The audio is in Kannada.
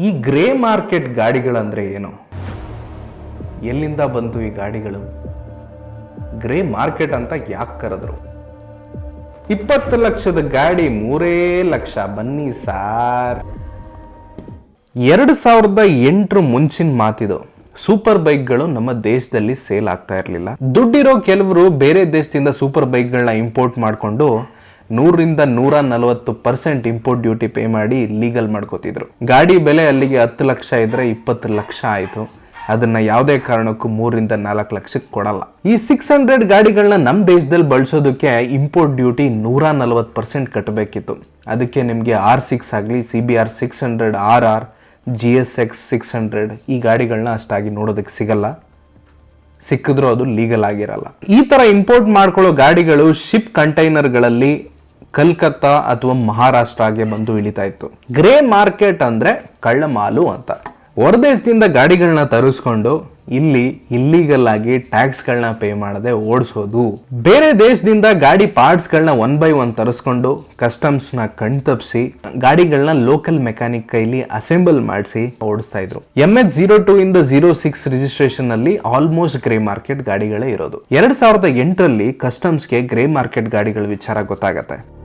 ಈ ಗ್ರೇ ಮಾರ್ಕೆಟ್ ಗಾಡಿಗಳಂದರೆ ಏನು? ಎಲ್ಲಿಂದ ಬಂತು ಈ ಗಾಡಿಗಳು? ಗ್ರೇ ಮಾರ್ಕೆಟ್ ಅಂತ ಯಾಕೆ ಕರೆದ್ರು? ಇಪ್ಪತ್ತು ಲಕ್ಷದ ಗಾಡಿ ಮೂರೇ ಲಕ್ಷ, ಬನ್ನಿ ಸಾರ್. ಎರಡು ಸಾವಿರದ ಎಂಟರ ಮುಂಚಿನ ಮಾತಿದು. ಸೂಪರ್ ಬೈಕ್ಗಳು ನಮ್ಮ ದೇಶದಲ್ಲಿ ಸೇಲ್ ಆಗ್ತಾ ಇರಲಿಲ್ಲ. ದುಡ್ಡಿರೋ ಕೆಲವರು ಬೇರೆ ದೇಶದಿಂದ ಸೂಪರ್ ಬೈಕ್ಗಳನ್ನ ಇಂಪೋರ್ಟ್ ಮಾಡಿಕೊಂಡು ನೂರರಿಂದ ನೂರ ನಲವತ್ತು ಪರ್ಸೆಂಟ್ ಇಂಪೋರ್ಟ್ ಡ್ಯೂಟಿ ಪೇ ಮಾಡಿ ಲೀಗಲ್ ಮಾಡ್ಕೋತಿದ್ರು. ಗಾಡಿ ಬೆಲೆ ಅಲ್ಲಿಗೆ ಹತ್ತು ಲಕ್ಷ ಇದ್ರೆ ಇಪ್ಪತ್ತು ಲಕ್ಷ ಆಯಿತು. ಅದನ್ನ ಯಾವುದೇ ಕಾರಣಕ್ಕೂ ಮೂರಿಂದ ನಾಲ್ಕು ಲಕ್ಷಕ್ಕೆ ಕೊಡಲ್ಲ. ಈ ಸಿಕ್ಸ್ ಹಂಡ್ರೆಡ್ ಗಾಡಿಗಳನ್ನ ನಮ್ಮ ದೇಶದಲ್ಲಿ ಬಳಸೋದಕ್ಕೆ ಇಂಪೋರ್ಟ್ ಡ್ಯೂಟಿ ನೂರ ನಲವತ್ತು ಪರ್ಸೆಂಟ್ ಕಟ್ಟಬೇಕಿತ್ತು ಅದಕ್ಕೆ ನಿಮಗೆ ಆರ್ ಸಿಕ್ಸ್ ಆಗಲಿ C B R six hundred R R G S X six hundred ಈ ಗಾಡಿಗಳನ್ನ ಅಷ್ಟಾಗಿ ನೋಡೋದಕ್ಕೆ ಸಿಗಲ್ಲ. ಸಿಕ್ಕಿದ್ರೂ ಅದು ಲೀಗಲ್ ಆಗಿರಲ್ಲ. ಈ ತರ ಇಂಪೋರ್ಟ್ ಮಾಡ್ಕೊಳ್ಳೋ ಗಾಡಿಗಳು ಶಿಪ್ ಕಂಟೈನರ್ಗಳಲ್ಲಿ ಕಲ್ಕತ್ತಾ ಅಥವಾ ಮಹಾರಾಷ್ಟ್ರಗೆ ಬಂದು ಇಳಿತಾ ಇತ್ತು. ಗ್ರೇ ಮಾರ್ಕೆಟ್ ಅಂದ್ರೆ ಕಳ್ಳ ಮಾಲು ಅಂತ. ಹೊರದೇಶದಿಂದ ಗಾಡಿಗಳನ್ನ ತರಿಸ್ಕೊಂಡು ಇಲ್ಲಿ ಇಲ್ಲಿಗಲ್ ಆಗಿ ಟ್ಯಾಕ್ಸ್ಗಳನ್ನ ಪೇ ಮಾಡದೆ ಓಡಿಸೋದು. ಬೇರೆ ದೇಶದಿಂದ ಗಾಡಿ ಪಾರ್ಟ್ಸ್ಗಳನ್ನ ಒನ್ ಬೈ ಒನ್ ತರಿಸ್ಕೊಂಡು ಕಸ್ಟಮ್ಸ್ನ ಕಣ್ತಪ್ಸಿ ಗಾಡಿಗಳನ್ನ ಲೋಕಲ್ ಮೆಕ್ಯಾನಿಕ್ ಕೈಲಿ ಅಸೆಂಬಲ್ ಮಾಡಿಸಿ ಓಡಿಸ್ತಾ ಇದ್ರು. ಎಂ ಎಚ್ ಜೀರೋ ಟೂ ಇಂದ ಜೀರೋ ಸಿಕ್ಸ್ ರಿಜಿಸ್ಟ್ರೇಷನ್ ಅಲ್ಲಿ ಆಲ್ಮೋಸ್ಟ್ ಗ್ರೇ ಮಾರ್ಕೆಟ್ ಗಾಡಿಗಳೇ ಇರೋದು. ಎರಡ್ ಸಾವಿರದ ಎಂಟರಲ್ಲಿ ಕಸ್ಟಮ್ಸ್ಗೆ ಗ್ರೇ ಮಾರ್ಕೆಟ್ ಗಾಡಿಗಳ ವಿಚಾರ ಗೊತ್ತಾಗತ್ತೆ.